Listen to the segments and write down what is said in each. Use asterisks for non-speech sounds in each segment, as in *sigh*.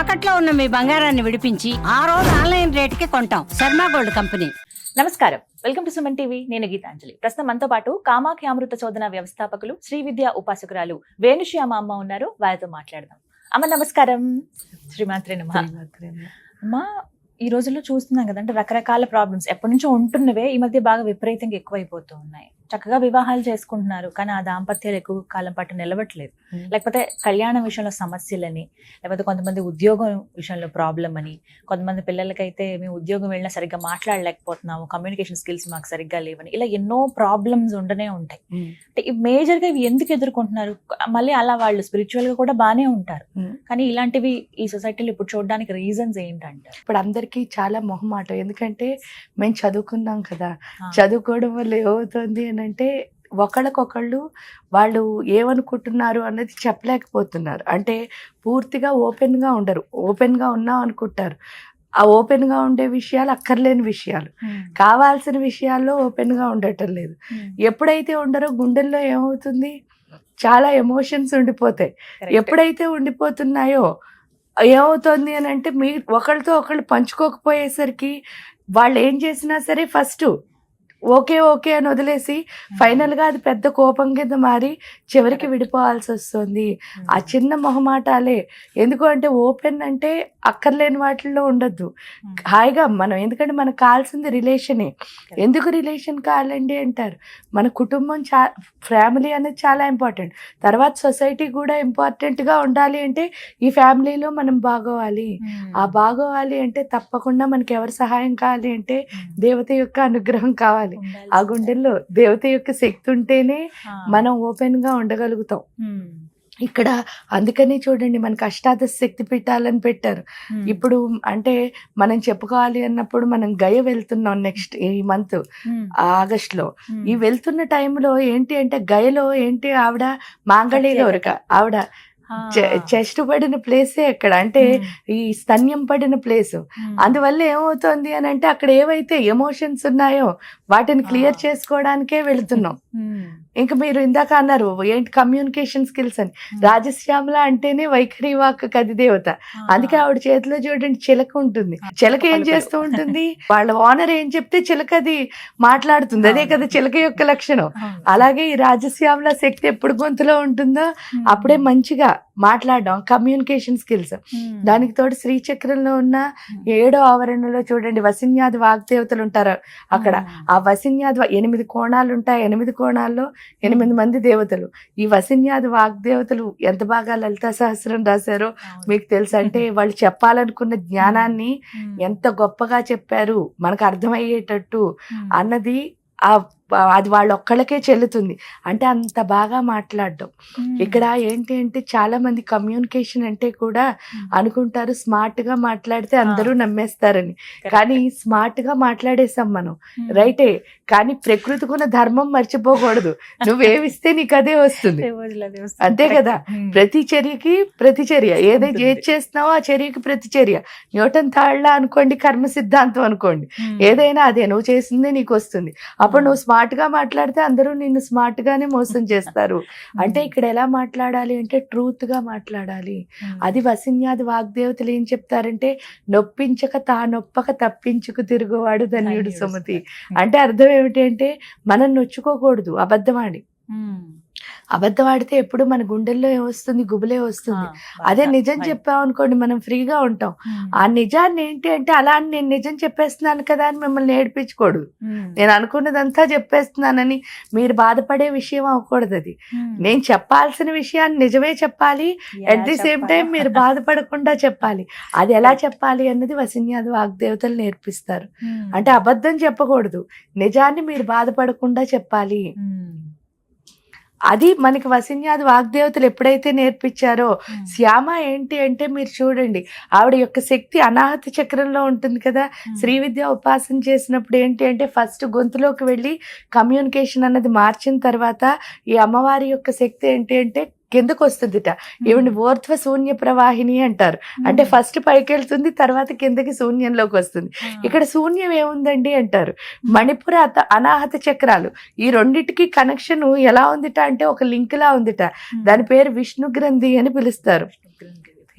తాకట్లో ఉన్న మీ బంగారాన్ని విడిపించి ఆ రోజు ఆన్లైన్ రేటుకి కొంటాం. Sharma gold company. నమస్కారం. Welcome to Suman TV. నేను గీతాంజలి. ప్రస్తుతం మనతో పాటు కామాఖ్య అమృత శోధన వ్యవస్థాపకులు శ్రీ విద్యా ఉపాసకురాలు వేణుశ్యామ అమ్మ ఉన్నారు. వారితో మాట్లాడదాం. అమ్మ నమస్కారం. శ్రీమాత్రి నమ. అమ్మ ఈ రోజుల్లో చూస్తున్నాం కదా అంటే రకరకాల ప్రాబ్లమ్స్ ఎప్పటి నుంచో ఉంటున్నవే ఈ మధ్య బాగా విపరీతంగా ఎక్కువైపోతూ ఉన్నాయి. చక్కగా వివాహాలు చేసుకుంటున్నారు. కానీ ఆ దాంపత్యాలు ఎక్కువ కాలం పాటు నిలవట్లేదు Hmm. లేకపోతే కళ్యాణం విషయంలో సమస్యలని లేకపోతే కొంతమంది ఉద్యోగం విషయంలో ప్రాబ్లం అని కొంతమంది పిల్లలకైతే మేము ఉద్యోగం వెళ్ళినా సరిగ్గా మాట్లాడలేకపోతున్నాము కమ్యూనికేషన్ స్కిల్స్ మాకు సరిగ్గా లేవని ఇలా ఎన్నో ప్రాబ్లమ్స్ ఉండనే ఉంటాయి. అంటే ఈ మేజర్గా ఇవి ఎందుకు ఎదుర్కొంటున్నారు? మళ్ళీ అలా వాళ్ళు స్పిరిచువల్గా కూడా బాగానే ఉంటారు. Hmm. కానీ ఇలాంటివి ఈ సొసైటీలో ఇప్పుడు చూడడానికి రీజన్స్ ఏంటంటారు? ఇప్పుడు అందరికీ చాలా మొహమాటం. ఎందుకంటే మేము చదువుకున్నాం కదా. చదువుకోవడం వల్ల ఏమవుతుంది అని అంటే ఒకళ్ళకొకళ్ళు వాళ్ళు ఏమనుకుంటున్నారు అన్నది చెప్పలేకపోతున్నారు. అంటే పూర్తిగా ఓపెన్గా ఉండరు. ఓపెన్గా ఉన్నాం అనుకుంటారు. ఆ ఓపెన్గా ఉండే విషయాలు అక్కర్లేని విషయాలు. కావాల్సిన విషయాల్లో ఓపెన్గా ఉండటం లేదు. ఎప్పుడైతే ఉండరో గుండెల్లో ఏమవుతుంది? చాలా ఎమోషన్స్ ఉండిపోతాయి. ఎప్పుడైతే ఉండిపోతున్నాయో ఏమవుతుంది అని అంటే మీ ఒకళ్ళతో ఒకళ్ళు పంచుకోకపోయేసరికి వాళ్ళు ఏం చేసినా సరే ఫస్ట్ ఓకే ఓకే అని వదిలేసి ఫైనల్గా అది పెద్ద కోపం కింద మారి చివరికి విడిపోవాల్సి వస్తుంది. ఆ. చిన్న మొహమాటాలే. ఎందుకు అంటే ఓపెన్ అంటే అక్కర్లేని వాటిల్లో ఉండొద్దు. హాయిగా మనం ఎందుకంటే మనకు కావాల్సింది రిలేషనే. ఎందుకు రిలేషన్ కావాలండి అంటారు? మన కుటుంబం చా ఫ్యామిలీ అనేది చాలా ఇంపార్టెంట్. తర్వాత సొసైటీ కూడా ఇంపార్టెంట్గా ఉండాలి అంటే ఈ ఫ్యామిలీలో మనం బాగోవాలి. ఆ బాగోవాలి అంటే తప్పకుండా మనకి ఎవరి సహాయం కావాలి అంటే దేవత యొక్క అనుగ్రహం కావాలి. ఆ గుండెల్లో దేవత యొక్క శక్తి ఉంటేనే మనం ఓపెన్గా ఉండగలుగుతాం. ఇక్కడ అందుకని చూడండి మనకి అష్టాదశ శక్తి పీఠాలని పెట్టారు. ఇప్పుడు అంటే మనం చెప్పుకోవాలి అన్నప్పుడు మనం గయ వెళ్తున్నాం నెక్స్ట్ ఈ మంత్ ఆగస్ట్లో ఈ వెళ్తున్న టైంలో ఏంటి అంటే గయలో ఏంటి ఆవిడ? మాంగళి గౌరిక ఆవిడ చెస్ట్ పడిన ప్లేసే అక్కడ. అంటే ఈ స్తన్యం పడిన ప్లేస్. అందువల్ల ఏమవుతుంది అని అంటే అక్కడ ఏవైతే ఎమోషన్స్ ఉన్నాయో వాటిని క్లియర్. చేసుకోవడానికే వెళుతున్నాం. ఇంకా మీరు ఇందాక అన్నారు ఏంటి కమ్యూనికేషన్ స్కిల్స్ అని. రాజశ్యామల అంటేనే వైఖరి వాక్ కది దేవత. అందుకే ఆవిడ చేతిలో చూడండి చిలక ఉంటుంది. చిలక ఏం చేస్తూ ఉంటుంది? వాళ్ళ ఓనర్ ఏం చెప్తే చిలక అది మాట్లాడుతుంది. అదే కదా చిలక యొక్క లక్షణం. అలాగే ఈ రాజశ్యామల శక్తి ఎప్పుడు గొంతులో ఉంటుందో అప్పుడే మంచిగా మాట్లాడడం కమ్యూనికేషన్ స్కిల్స్ దానికి తోడు శ్రీచక్రంలో ఉన్న ఏడో ఆవరణలో చూడండి వసిన్యాది వాగ్దేవతలు ఉంటారు అక్కడ. ఆ వసిన్యాది ఎనిమిది కోణాలు ఉంటాయి. ఎనిమిది కోణాల్లో ఎనిమిది మంది దేవతలు. ఈ వసిన్యాది వాగ్దేవతలు ఎంత బాగా లలితా సహస్రం రాశారో మీకు తెలుసు. అంటే *laughs* వాళ్ళు చెప్పాలనుకున్న జ్ఞానాన్ని ఎంత గొప్పగా చెప్పారు. మనకు అర్థమయ్యేటట్టు అన్నది ఆ అది వాళ్ళ ఒక్కళ్ళకే చెల్లుతుంది. అంటే అంత బాగా మాట్లాడడం. ఇక్కడ ఏంటి అంటే చాలా మంది కమ్యూనికేషన్ అంటే కూడా అనుకుంటారు స్మార్ట్గా మాట్లాడితే అందరూ నమ్మేస్తారని. కానీ స్మార్ట్గా మాట్లాడేసాం మనం రైటే. కానీ ప్రకృతికున్న ధర్మం మర్చిపోకూడదు. నువ్వేమిస్తే నీకు అదే వస్తుంది. అంతే కదా. ప్రతి చర్యకి ప్రతి చర్య ఏదైతే ఏది చేస్తున్నావో ఆ చర్యకి ప్రతి చర్య న్యూటన్ తాళ్ళ అనుకోండి కర్మ సిద్ధాంతం అనుకోండి. ఏదైనా అదే నువ్వు చేసిందే నీకు వస్తుంది. అప్పుడు నువ్వు స్మార్ట్ గా మాట్లాడితే అందరూ నిన్ను స్మార్ట్ గానే మోసం చేస్తారు. *laughs* అంటే ఇక్కడ ఎలా మాట్లాడాలి అంటే ట్రూత్గా మాట్లాడాలి అది వసిన్యాది వాగ్దేవతలు ఏం చెప్తారంటే నొప్పించక తా నొప్పక తప్పించుకు తిరుగువాడు ధన్యుడు సుమతి. అంటే అర్థం ఏమిటి అంటే మనం నొచ్చుకోకూడదు అబద్ధమాడి అబద్ధం ఆడితే ఎప్పుడు మన గుండెల్లో ఏమొస్తుంది గుబులే వస్తుంది. అదే నిజం చెప్పాం అనుకోండి మనం ఫ్రీగా ఉంటాం. ఆ నిజాన్ని ఏంటి అంటే అలా అని నేను నిజం చెప్పేస్తున్నాను కదా అని మిమ్మల్ని ఏడిపించకూడదు. నేను అనుకున్నదంతా చెప్పేస్తున్నానని మీరు బాధపడే విషయం అవ్వకూడదు అది. నేను చెప్పాల్సిన విషయాన్ని నిజమే చెప్పాలి. అట్ ది సేమ్ టైం మీరు బాధపడకుండా చెప్పాలి. అది ఎలా చెప్పాలి అన్నది వసిన్యాది వాగ్దేవతలు నేర్పిస్తారు. అంటే అబద్ధం చెప్పకూడదు. నిజాన్ని మీరు బాధపడకుండా చెప్పాలి. అది మనకి వసిన్యాది వాగ్దేవతలు ఎప్పుడైతే నేర్పించారో శ్యామ ఏంటి అంటే మీరు చూడండి ఆవిడ యొక్క శక్తి అనాహత చక్రంలో ఉంటుంది కదా. శ్రీ విద్య ఉపాసన చేసినప్పుడు ఏంటి అంటే ఫస్ట్ గొంతులోకి వెళ్ళి కమ్యూనికేషన్ అన్నది మార్చిన తర్వాత ఈ అమ్మవారి యొక్క శక్తి ఏంటి అంటే కిందకు వస్తుందిట ఈవిడ ఊర్ధ్వ శూన్య ప్రవాహిని అంటారు. అంటే ఫస్ట్ పైకి వెళ్తుంది తర్వాత కిందకి శూన్యంలోకి వస్తుంది. ఇక్కడ శూన్యం ఏముందండి అంటారు? మణిపుర అనాహత చక్రాలు. ఈ రెండిటికి కనెక్షన్ ఎలా ఉందిట అంటే ఒక లింక్ లా ఉందిట దాని పేరు విష్ణు గ్రంథి అని పిలుస్తారు.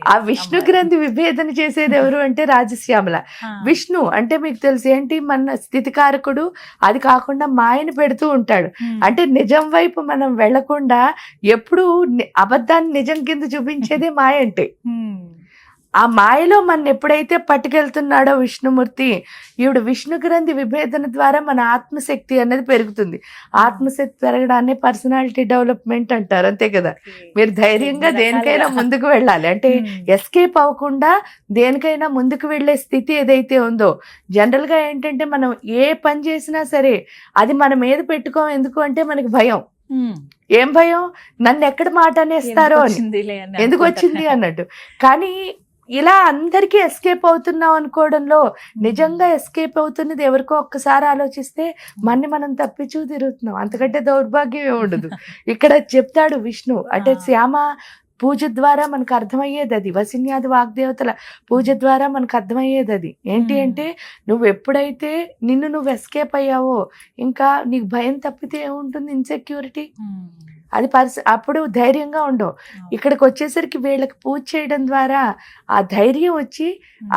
ఆ విష్ణు గ్రంథి విభేదన చేసేది ఎవరు అంటే రాజశ్యామల. విష్ణు అంటే మీకు తెలుసు ఏంటి? మన స్థితికారకుడు. అది కాకుండా మాయని పెడుతూ ఉంటాడు. అంటే నిజం వైపు మనం వెళ్ళకుండా ఎప్పుడు అబద్ధాన్ని నిజం కింద చూపించేదే మాయ అంటే ఆ మాయలో మన ఎప్పుడైతే పట్టుకెళ్తున్నాడో విష్ణుమూర్తి ఈవిడ విష్ణు గ్రంథి విభేదన ద్వారా మన ఆత్మశక్తి అనేది పెరుగుతుంది. ఆత్మశక్తి పెరగడాన్ని పర్సనాలిటీ డెవలప్మెంట్ అంటారు అంతే కదా? మీరు ధైర్యంగా దేనికైనా ముందుకు వెళ్ళాలి. అంటే *laughs* ఎస్కేప్ అవ్వకుండా దేనికైనా ముందుకు వెళ్ళే స్థితి ఏదైతే ఉందో జనరల్గా ఏంటంటే మనం ఏ పని చేసినా సరే అది మన మీద పెట్టుకోం ఎందుకు అంటే మనకి భయం. ఏం భయం? నన్ను ఎక్కడ మాట అనేస్తారో అని. ఎందుకు వచ్చింది అన్నట్టు. కానీ ఇలా అందరికీ ఎస్కేప్ అవుతున్నాం అనుకోవడంలో నిజంగా ఎస్కేప్ అవుతున్నది ఎవరికో ఒక్కసారి ఆలోచిస్తే మన్ని మనం తప్పించు తిరుగుతున్నాం. అంతకంటే దౌర్భాగ్యం ఉండదు. *laughs* ఇక్కడ చెప్తాడు విష్ణు. అంటే. శ్యామ పూజ ద్వారా మనకు అర్థమయ్యేది అది. వసిన్యాది వాగ్దేవతల పూజ ద్వారా మనకు అర్థమయ్యేది అది. ఏంటి. అంటే నువ్వు ఎప్పుడైతే నిన్ను నువ్వు ఎస్కేప్ అయ్యావో ఇంకా నీకు భయం తప్పితే ఏముంటుంది? ఇన్సెక్యూరిటీ అది పరిస్థి అప్పుడు ధైర్యంగా ఉండవు. ఇక్కడికి వచ్చేసరికి వీళ్ళకి పూజ చేయడం ద్వారా ఆ ధైర్యం వచ్చి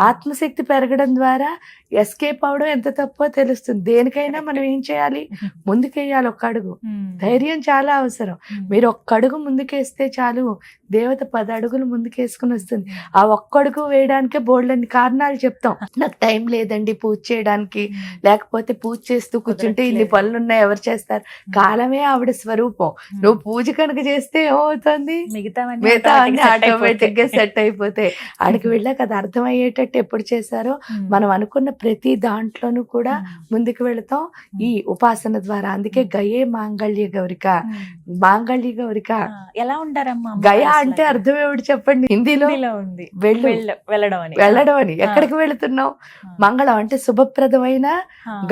ఆత్మశక్తి పెరగడం ద్వారా ఎస్కేప్ అవడం ఎంత తప్పో తెలుస్తుంది. దేనికైనా మనం ఏం చేయాలి? *laughs* ముందుకేయాలి ఒక్క అడుగు. ధైర్యం చాలా అవసరం. మీరు ఒక్క అడుగు ముందుకేస్తే చాలు. దేవత పది అడుగులు ముందుకేసుకుని వస్తుంది. ఆ ఒక్క అడుగు వేయడానికే బోల్డన్ని కారణాలు చెప్తాం. *laughs* నాకు టైం లేదండి పూజ చేయడానికి. లేకపోతే పూజ చేస్తూ కూర్చుంటే ఇన్ని. పనులు ఉన్నాయి ఎవరు చేస్తారు? కాలమే ఆవిడ స్వరూపం. నువ్వు పూజ కనుక చేస్తే ఏమవుతుంది? మిగతా అన్ని ఆటోమేటిక్గా సెట్ అయిపోతాయి. *laughs* ఆడికి వెళ్ళాక అది అర్థమయ్యేటట్టు ఎప్పుడు చేశారో మనం అనుకున్న ప్రతి దాంట్లోనూ కూడా ముందుకు వెళతాం. ఈ ఉపాసన ద్వారా. అందుకే గయే మాంగళ్య గౌరిక. మాంగళ్య గౌరిక. ఎలా ఉంటారమ్మా గయ అంటే అర్థం ఏమిటి చెప్పండి? హిందీలో ఉంది. వెళ్ళు. వెళ్ళ- వెళ్ళడం అని. వెళ్ళడం అని. ఎక్కడికి వెళుతున్నావు? ఆ. మంగళం అంటే శుభప్రదమైన.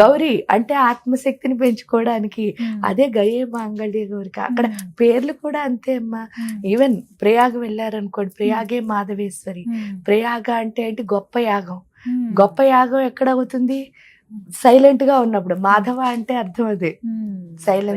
గౌరీ అంటే ఆత్మశక్తిని పెంచుకోవడానికి. అదే గయే మాంగళ్య గౌరిక. అక్కడ. పేర్లు కూడా అంతే అమ్మా. ఈవెన్ ప్రయాగ వెళ్ళారనుకోండి. ప్రయాగే మాధవేశ్వరి. ప్రయాగ అంటే ఏంటి? గొప్ప యాగం. గొప్ప యాగం ఎక్కడ అవుతుంది సైలెంట్గా ఉన్నప్పుడు. మాధవ అంటే అర్థం అదే.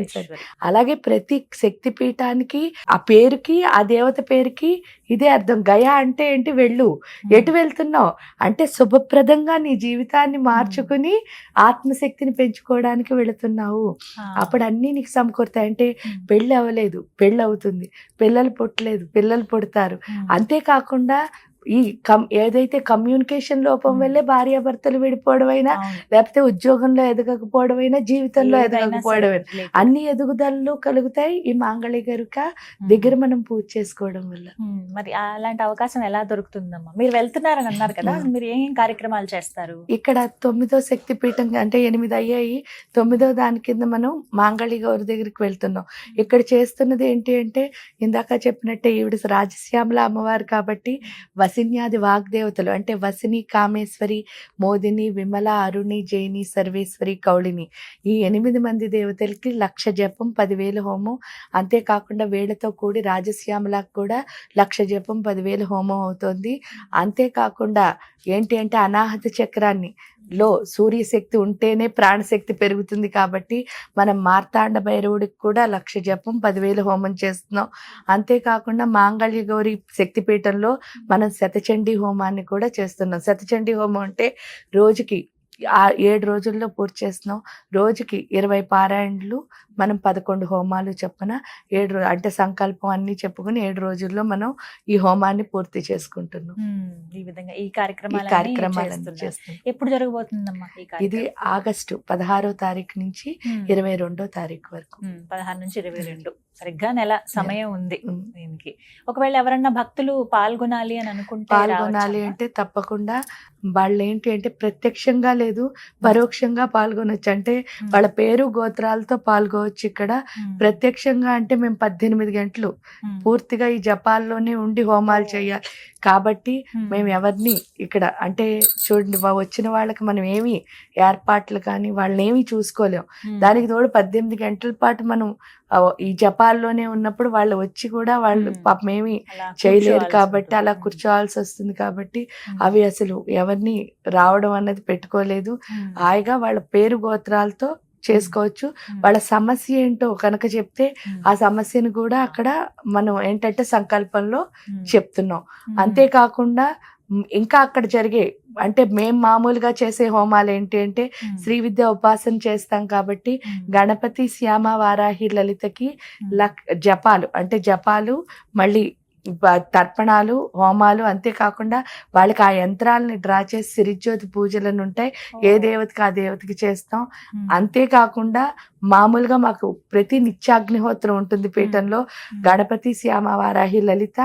ఈశ్వరి. అలాగే ప్రతి శక్తి పీఠానికి ఆ పేరుకి ఆ దేవత పేరుకి ఇదే అర్థం. గయ అంటే ఏంటి? వెళ్ళు. ఎటు వెళ్తున్నావు? అంటే శుభప్రదంగా నీ జీవితాన్ని మార్చుకుని ఆత్మశక్తిని పెంచుకోవడానికి వెళుతున్నావు. అప్పుడు అన్నీ నీకు సమకూరుతాయి. అంటే. పెళ్ళి అవ్వలేదు పెళ్ళి అవుతుంది పిల్లలు పుట్టలేదు. పిల్లలు పుడతారు. అంతేకాకుండా ఈ కమ్ ఏదైతే కమ్యూనికేషన్ లోపం. వల్లే భార్యాభర్తలు విడిపోవడం అయినా. లేకపోతే ఉద్యోగంలో ఎదగకపోవడం అయినా జీవితంలో ఎదగకపోవడం అయినా. అన్ని ఎదుగుదలలు కలుగుతాయి ఈ మాంగళి గరుక దగ్గర మనం పూజ చేసుకోవడం వల్ల. మరి అలాంటి అవకాశం ఎలా దొరుకుతుందమ్మా మీరు వెళ్తున్నారని అన్నారు కదా. మీరు ఏం కార్యక్రమాలు చేస్తారు ఇక్కడ తొమ్మిదో శక్తి పీఠం అంటే ఎనిమిది అయ్యాయి తొమ్మిదో దాని కింద మనం మాంగళి గౌరి దగ్గరికి వెళ్తున్నాం ఇక్కడ చేస్తున్నది ఏంటి అంటే ఇందాక చెప్పినట్టే ఈవిడ రాజశ్యామల అమ్మవారు కాబట్టి వసిన్యాది వాగ్దేవతలు అంటే వసిని కామేశ్వరి మోదిని విమల అరుణి జైని సర్వేశ్వరి కౌళిని. ఈ ఎనిమిది మంది దేవతలకి లక్ష జపం పదివేలు హోమం. అంతేకాకుండా వేళ్ళతో కూడి రాజశ్యామలకు కూడా లక్ష జపం పదివేలు హోమం అవుతుంది. అంతేకాకుండా ఏంటి అంటే అనాహత చక్రాన్ని లో సూర్యశక్తి ఉంటేనే ప్రాణశక్తి పెరుగుతుంది కాబట్టి మనం మార్తాండ భైరవుడికి కూడా లక్ష జపం పదివేల హోమం చేస్తున్నాం. అంతేకాకుండా మాంగళ్య గౌరి శక్తిపీఠంలో మనం శతచండీ హోమాన్ని కూడా చేస్తున్నాం. శతచండీ హోమం అంటే రోజుకి ఆ ఏడు రోజుల్లో పూర్తి చేస్తున్నాం రోజుకి ఇరవై పారాయణలు మనం పదకొండు హోమాలు చెప్పున ఏడు అంటే సంకల్పం అన్ని చెప్పుకుని ఏడు రోజుల్లో మనం ఈ హోమాన్ని పూర్తి చేసుకుంటున్నాం. ఈ విధంగా ఈ కార్యక్రమాలు కార్యక్రమాలన్నీ చేస్తున్నాం ఎప్పుడు జరగబోతుందమ్మా ఇది ఆగస్టు పదహారో తారీఖు నుంచి. ఇరవై రెండో తారీఖు వరకు. పదహారు నుంచి ఇరవై రెండు సరిగ్గా నెల సమయం ఉంది. దీనికి ఒకవేళ ఎవరన్నా భక్తులు పాల్గొనాలి అని అనుకుంటే పాల్గొనాలి? అంటే తప్పకుండా వాళ్ళు ఏంటి అంటే ప్రత్యక్షంగా లేదు పరోక్షంగా పాల్గొనొచ్చు అంటే. వాళ్ళ పేరు గోత్రాలతో పాల్గొవచ్చు ఇక్కడ. ప్రత్యక్షంగా అంటే మేము పద్దెనిమిది గంటలు. పూర్తిగా ఈ జపాల్లోనే ఉండి హోమాలు చేయాలి కాబట్టి. మేము ఎవరిని ఇక్కడ అంటే చూడండి వచ్చిన వాళ్ళకి మనం ఏమి ఏర్పాట్లు కానీ వాళ్ళని ఏమి చూసుకోలేం ఉమ్. దానికి తోడు పద్దెనిమిది గంటల పాటు మనం ఈ జపాల్లోనే ఉన్నప్పుడు వాళ్ళు వచ్చి కూడా వాళ్ళు మ్మ్. పాపం ఏమి చేయలేరు కాబట్టి. అలా కూర్చోవాల్సి వస్తుంది కాబట్టి. అవి అసలు ఎవరిని రావడం అన్నది పెట్టుకోలేదు. హాయిగా వాళ్ళ పేరు గోత్రాలతో చేసుకోవచ్చు. వాళ్ళ సమస్య ఏంటో కనుక చెప్తే ఆ సమస్యను కూడా అక్కడ మనం ఏంటంటే సంకల్పంలో చెప్తున్నాం. అంతేకాకుండా ఇంకా అక్కడ జరిగే అంటే మేం మామూలుగా చేసే హోమాలు ఏంటి అంటే శ్రీ విద్య ఉపాసన చేస్తాం కాబట్టి గణపతి శ్యామ వారాహి లలితకి లక్ జపాలు. అంటే జపాలు మళ్ళీ తర్పణాలు హోమాలు అంతేకాకుండా వాళ్ళకి ఆ యంత్రాలని డ్రా చేసి సిరిజ్యోతి పూజలను ఉంటాయి. ఏ దేవతకి ఆ దేవతకి చేస్తాం. అంతేకాకుండా మామూలుగా మాకు ప్రతి నిత్యాగ్నిహోత్రం ఉంటుంది పీఠంలో గణపతి శ్యామ వారాహి లలిత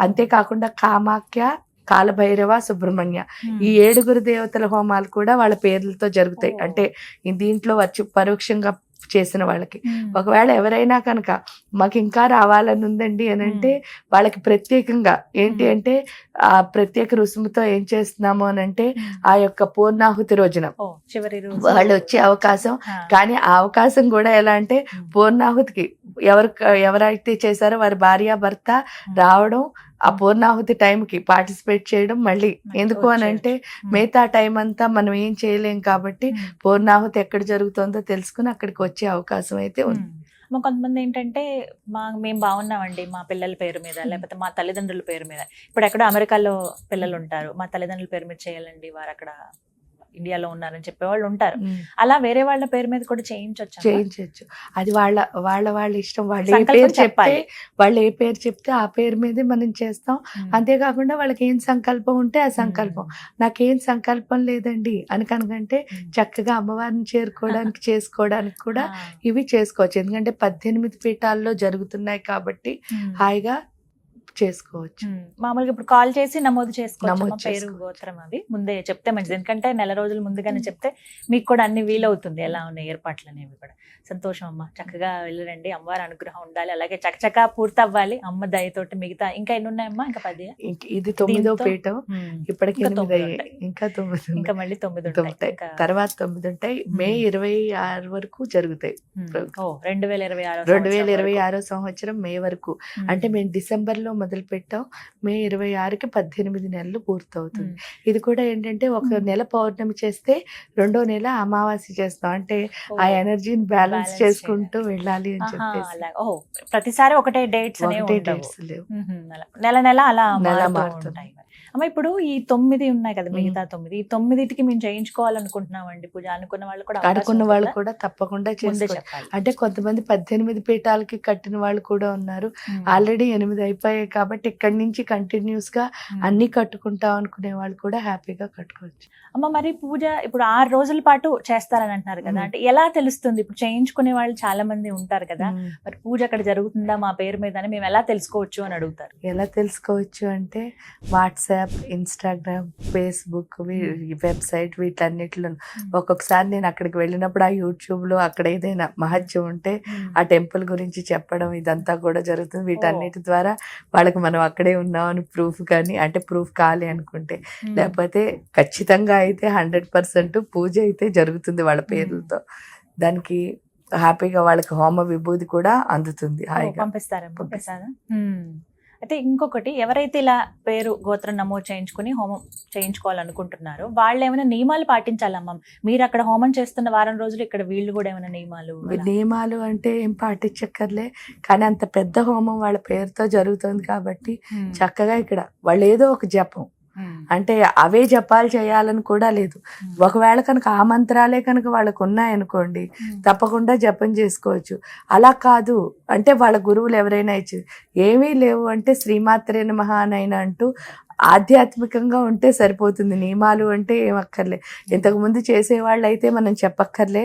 అంతేకాకుండా కామాఖ్య కాలభైరవ సుబ్రహ్మణ్య. ఈ ఏడుగురు దేవతల హోమాలు కూడా వాళ్ళ పేర్లతో జరుగుతాయి. అంటే ఈ దీంట్లో వచ్చి పరోక్షంగా చేసిన వాళ్ళకి. ఒకవేళ ఎవరైనా కనుక మాకు ఇంకా రావాలని ఉందండి అని అంటే వాళ్ళకి ప్రత్యేకంగా ఏంటి. అంటే ఆ ప్రత్యేక రుసుముతో ఏం చేస్తున్నాము అని అంటే ఆ యొక్క పూర్ణాహుతి రోజున. వాళ్ళు వచ్చే అవకాశం. కానీ ఆ అవకాశం కూడా ఎలా అంటే. పూర్ణాహుతికి ఎవరు ఎవరైతే చేశారో వారి భార్య భర్త రావడం ఆ పూర్ణాహుతి టైంకి పార్టిసిపేట్ చేయడం మళ్ళీ. ఎందుకు అని అంటే. మిగతా టైం అంతా మనం ఏం చేయలేం కాబట్టి. పూర్ణాహుతి ఎక్కడ జరుగుతుందో తెలుసుకుని అక్కడికి వచ్చే అవకాశం అయితే ఉంది. మా కొంతమంది ఏంటంటే మా మేము బాగున్నామండి మా పిల్లల పేరు మీద లేకపోతే మా తల్లిదండ్రుల పేరు మీద. ఇప్పుడు ఎక్కడో అమెరికాలో పిల్లలు ఉంటారు. మా తల్లిదండ్రుల పేరు మీద చేయాలండి వారు అక్కడ ఇండియాలో ఉన్నారని చెప్పేవాళ్ళు ఉంటారు. అలా వేరే వాళ్ళ పేరు మీద కూడా చేయించవచ్చు చేయించవచ్చు అది వాళ్ళ వాళ్ళ వాళ్ళ ఇష్టం. వాళ్ళు ఏ పేరు చెప్పాలి. వాళ్ళు ఏ పేరు చెప్తే ఆ పేరు మీదే మనం చేస్తాం. అంతేకాకుండా వాళ్ళకి ఏం సంకల్పం ఉంటే ఆ సంకల్పం. నాకేం సంకల్పం లేదండి అని కనుకంటే చక్కగా అమ్మవారిని చేరుకోవడానికి *laughs* చేసుకోవడానికి కూడా ఇవి చేసుకోవచ్చు. ఎందుకంటే పద్దెనిమిది పీఠాల్లో జరుగుతున్నాయి కాబట్టి హాయిగా చేసుకోవచ్చు. మామూలుగా ఇప్పుడు కాల్ చేసి నమోదు చేసుకోవచ్చు. పేరు. గోత్రం అవి ముందే చెప్తే మంచిది. ఎందుకంటే నెల రోజుల ముందుగానే చెప్తే మీకు కూడా అన్ని వీలవుతుంది ఎలా ఉన్నాయి ఏర్పాట్లు అనేవి కూడా. సంతోషం అమ్మ. చక్కగా వెళ్ళరండి. అమ్మవారి అనుగ్రహం ఉండాలి. అలాగే చకచకా పూర్తి అవ్వాలి అమ్మ దయతోటి మిగతా ఇంకా ఎన్ని ఉన్నాయమ్మా? ఇంకా పది? ఇది తొమ్మిదో పీఠం ఇప్పటికి ఇంకా తొమ్మిది. ఇంకా. మళ్ళీ తొమ్మిది ఉంటాయి. తర్వాత తొమ్మిది ఉంటాయి. మే. ఇరవై ఆరు వరకు జరుగుతాయి. రెండు వేల ఇరవై ఆరు రెండు వేల ఇరవై ఆరో సంవత్సరం మే వరకు. అంటే మేము డిసెంబర్లో మొదలు పెట్టాం మే ఇరవై ఆరుకి పద్దెనిమిది నెలలు పూర్తవుతుంది. ఇది కూడా ఏంటంటే ఒక. నెల పౌర్ణమి చేస్తే రెండో నెల అమావాస్య చేస్తాం అంటే ఆ ఎనర్జీని బ్యాలెన్స్ చేసుకుంటూ వెళ్ళాలి అని చెప్పేసి. ఓ ప్రతిసారి ఒకటే డేట్స్ ఒకటే డేట్స్ లేవు. నెల నెల అలా నెల మారుతూ మారుతుంది. ఉంటాయి మరి. అమ్మ ఇప్పుడు ఈ తొమ్మిది ఉన్నాయి కదా. మిగతా తొమ్మిది ఈ తొమ్మిదిటికి మేము చేయించుకోవాలనుకుంటున్నామండి పూజ అనుకున్న వాళ్ళు కూడా అనుకున్న వాళ్ళు? కూడా తప్పకుండా చెప్పాలి అంటే కొంతమంది పద్దెనిమిది పీఠాలకి కట్టిన వాళ్ళు కూడా ఉన్నారు. ఆల్రెడీ ఎనిమిది అయిపోయాయి కాబట్టి ఇక్కడి నుంచి కంటిన్యూస్గా. అన్ని కట్టుకుంటాం అనుకునే వాళ్ళు కూడా హ్యాపీగా కట్టుకోవచ్చు అమ్మ మరి పూజ ఇప్పుడు ఆరు రోజుల పాటు చేస్తారని అంటున్నారు కదా. అంటే ఎలా తెలుస్తుంది ఇప్పుడు చేయించుకునే వాళ్ళు చాలా మంది ఉంటారు కదా. మరి పూజ అక్కడ జరుగుతుందా మా పేరు మీద మేము ఎలా తెలుసుకోవచ్చు అని అడుగుతారు ఎలా తెలుసుకోవచ్చు అంటే వాట్సాప్ ఇన్స్టాగ్రామ్ ఫేస్బుక్ వెబ్సైట్ వీటన్నిటిలో. ఒక్కొక్కసారి నేను అక్కడికి వెళ్ళినప్పుడు ఆ యూట్యూబ్లో అక్కడ ఏదైనా మహత్యం ఉంటే ఆ టెంపుల్ గురించి చెప్పడం ఇదంతా కూడా జరుగుతుంది. వీటన్నిటి ద్వారా వాళ్ళకి మనం అక్కడే ఉన్నాం అని ప్రూఫ్ కానీ అంటే ప్రూఫ్ కావాలి అనుకుంటే. మ్మ్. లేకపోతే ఖచ్చితంగా అయితే హండ్రెడ్ పర్సెంట్ పూజ అయితే జరుగుతుంది వాళ్ళ పేర్లతో. దానికి హ్యాపీగా వాళ్ళకి హోమ విభూది కూడా అందుతుంది ఓ, హాయిగా. పంపిస్తారా? పంపిస్తారా. అయితే ఇంకొకటి ఎవరైతే ఇలా పేరు గోత్రం నమోదు చేయించుకుని హోమం చేయించుకోవాలనుకుంటున్నారో వాళ్ళు ఏమైనా నియమాలు పాటించాలమ్మా మీరు అక్కడ హోమం చేస్తున్న వారం రోజులు ఇక్కడ వీళ్ళు కూడా ఏమైనా నియమాలు? నియమాలు అంటే ఏం పాటించక్కర్లే కానీ అంత పెద్ద హోమం వాళ్ళ పేరుతో జరుగుతుంది కాబట్టి. చక్కగా ఇక్కడ వాళ్ళు ఏదో ఒక జపం. అంటే అవే జపాలు చేయాలని కూడా లేదు మ్మ్. ఒకవేళ కనుక ఆ మంత్రాలే కనుక వాళ్ళకు ఉన్నాయనుకోండి మ్మ్. తప్పకుండా జపం చేసుకోవచ్చు అలా కాదు అంటే వాళ్ళ గురువులు ఎవరైనా ఇచ్చి ఏమీ లేవు అంటే శ్రీమాత్రే నమః అనైనా అంటూ ఆధ్యాత్మికంగా ఉంటే సరిపోతుంది. నియమాలు అంటే ఏమక్కర్లే. ఇంతకు ముందు చేసేవాళ్ళు అయితే మనం చెప్పక్కర్లే.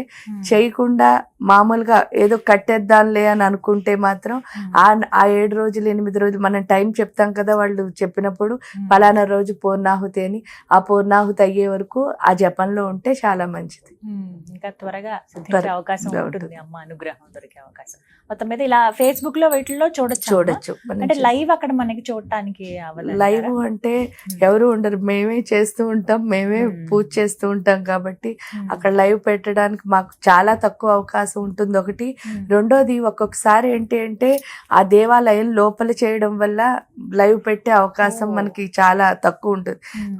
చేయకుండా మామూలుగా ఏదో కట్టేద్దాంలే అని అనుకుంటే మాత్రం. ఆ ఆ ఏడు రోజులు ఎనిమిది రోజులు మనం టైం చెప్తాం కదా వాళ్ళు చెప్పినప్పుడు. పలానా రోజు పూర్ణాహుతి అని. ఆ పూర్ణాహుతి అయ్యే వరకు ఆ జపంలో ఉంటే చాలా మంచిది. ఇంకా త్వరగా అవకాశం ఉంటుంది. అమ్మ. అనుగ్రహం దొరికే అవకాశం. మొత్తం మీద ఇలా ఫేస్బుక్లో వీటిల్లో చూడొచ్చు చూడొచ్చు. అంటే లైవ్ అక్కడ మనకి చూడటానికి లైవ్ అంటే ఉంటే ఎవరు ఉండరు. మేమే చేస్తూ ఉంటాం మేమే. పూజ చేస్తూ ఉంటాం కాబట్టి అక్కడ లైవ్ పెట్టడానికి మాకు చాలా తక్కువ అవకాశం ఉంటుంది. ఒకటి రెండోది ఒక్కొక్కసారి ఏంటి అంటే ఆ దేవాలయం లోపల చేయడం వల్ల లైవ్ పెట్టే అవకాశం. మనకి చాలా తక్కువ ఉంటుంది.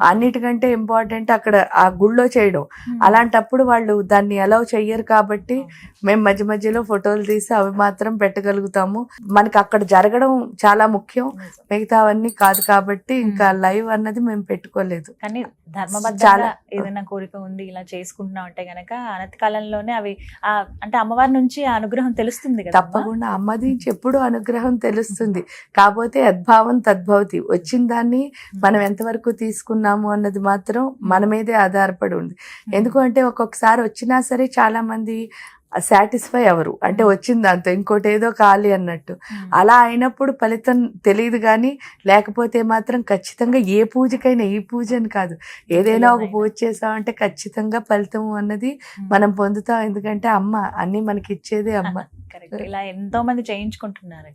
అన్నిటికంటే ఇంపార్టెంట్ అక్కడ ఆ గుళ్ళో చేయడం. అలాంటప్పుడు వాళ్ళు దాన్ని అలౌ చెయ్యరు కాబట్టి మేము మధ్య మధ్యలో ఫోటోలు తీసి అవి మాత్రం పెట్టగలుగుతాము. మనకి అక్కడ జరగడం చాలా ముఖ్యం. మిగతా అవన్నీ కాదు కాబట్టి ఇంకా లైవ్ అన్నది మేము పెట్టుకోలేదు. కానీ ధర్మబద్ధంగా ఏదైనా కోరిక ఉంది ఇలా చేసుకుంటున్నాం అంటే గనక అనతి కాలంలోనే అవి అంటే అమ్మవారి నుంచి ఆ అనుగ్రహం తెలుస్తుంది కదా తప్పకుండా. అమ్మది నుంచి ఎప్పుడు అనుగ్రహం తెలుస్తుంది. కాకపోతే యద్భావం తద్భవతి. వచ్చిన దాన్ని మనం ఎంతవరకు తీసుకున్నాము అన్నది మాత్రం మన మీదే ఆధారపడి ఉంది. ఎందుకంటే ఒక్కొక్కసారి వచ్చినా సరే చాలా మంది సాటిస్ఫై అవరు అంటే వచ్చింది దాంతో ఇంకోటి ఏదో కావాలి అన్నట్టు. అలా అయినప్పుడు ఫలితం తెలియదు కానీ లేకపోతే మాత్రం ఖచ్చితంగా ఏ పూజకైనా ఈ పూజ అని కాదు. ఏదైనా ఒక పూజ చేసామంటే ఖచ్చితంగా ఫలితం అన్నది మనం పొందుతాం. ఎందుకంటే అమ్మ అన్ని మనకి ఇచ్చేదే అమ్మ. *laughs* కరెక్ట్ ఇలా ఎంతో మంది చేయించుకుంటున్నారు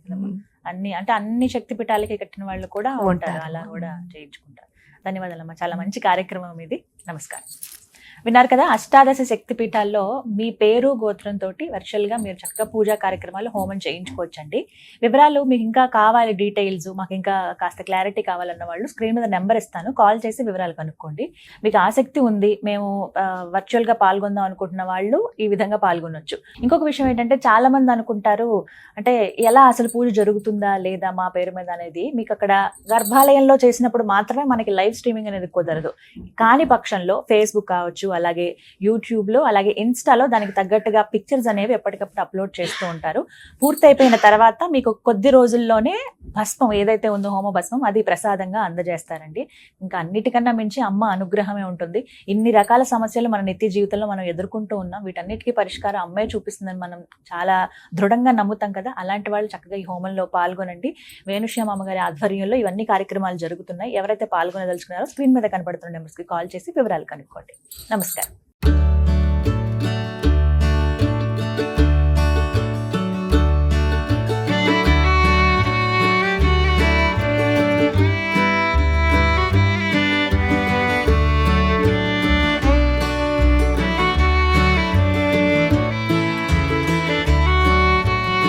అన్ని అంటే అన్ని శక్తి పీఠాలకి కట్టిన వాళ్ళు కూడా ఉంటారు. అలా కూడా చేయించుకుంటారు. ధన్యవాదాలమ్మా. చాలా మంచి కార్యక్రమం ఇది. నమస్కారం. విన్నారు కదా అష్టాదశ శక్తి పీఠాల్లో మీ పేరు గోత్రంతో వర్చువల్గా మీరు చక్కగా పూజా కార్యక్రమాలు హోమం చేయించుకోవచ్చండి. వివరాలు మీకు ఇంకా కావాలి డీటెయిల్స్ మాకు ఇంకా కాస్త క్లారిటీ కావాలన్న వాళ్ళు స్క్రీన్ మీద నెంబర్ ఇస్తాను. కాల్ చేసి వివరాలు కనుక్కోండి. మీకు ఆసక్తి ఉంది మేము వర్చువల్గా పాల్గొందాం అనుకుంటున్న వాళ్ళు ఈ విధంగా పాల్గొనొచ్చు. ఇంకొక విషయం ఏంటంటే చాలా మంది అనుకుంటారు అంటే ఎలా అసలు పూజ జరుగుతుందా లేదా మా పేరు మీద అనేది. మీకు అక్కడ గర్భాలయంలో చేసినప్పుడు మాత్రమే మనకి లైవ్ స్ట్రీమింగ్ అనేది కుదరదు. కాని పక్షంలో ఫేస్బుక్ కావచ్చు అలాగే యూట్యూబ్లో అలాగే ఇన్స్టాలో దానికి తగ్గట్టుగా పిక్చర్స్ అనేవి ఎప్పటికప్పుడు అప్లోడ్ చేస్తూ ఉంటారు. పూర్తయిపోయిన తర్వాత మీకు కొద్ది రోజుల్లోనే భస్మం ఏదైతే ఉందో హోమ భస్మం అది ప్రసాదంగా అందజేస్తారండి. ఇంకా అన్నిటికన్నా మించి అమ్మ అనుగ్రహమే ఉంటుంది. ఇన్ని రకాల సమస్యలు మన నిత్య జీవితంలో మనం ఎదుర్కొంటూ ఉన్నాం. వీటన్నిటికీ పరిష్కారం అమ్మే చూపిస్తుందని మనం చాలా దృఢంగా నమ్ముతాం కదా. అలాంటి వాళ్ళు చక్కగా ఈ హోమంలో పాల్గొనండి. వేణుశ్యామ అమ్మగారి ఆధ్వర్యంలో ఇవన్నీ కార్యక్రమాలు జరుగుతున్నాయి. ఎవరైతే పాల్గొనదలుచుకున్నారో స్క్రీన్ మీద కనబడుతున్న నెంబర్స్కి కాల్ చేసి వివరాలు కనుక్కోండి. నమస్కారం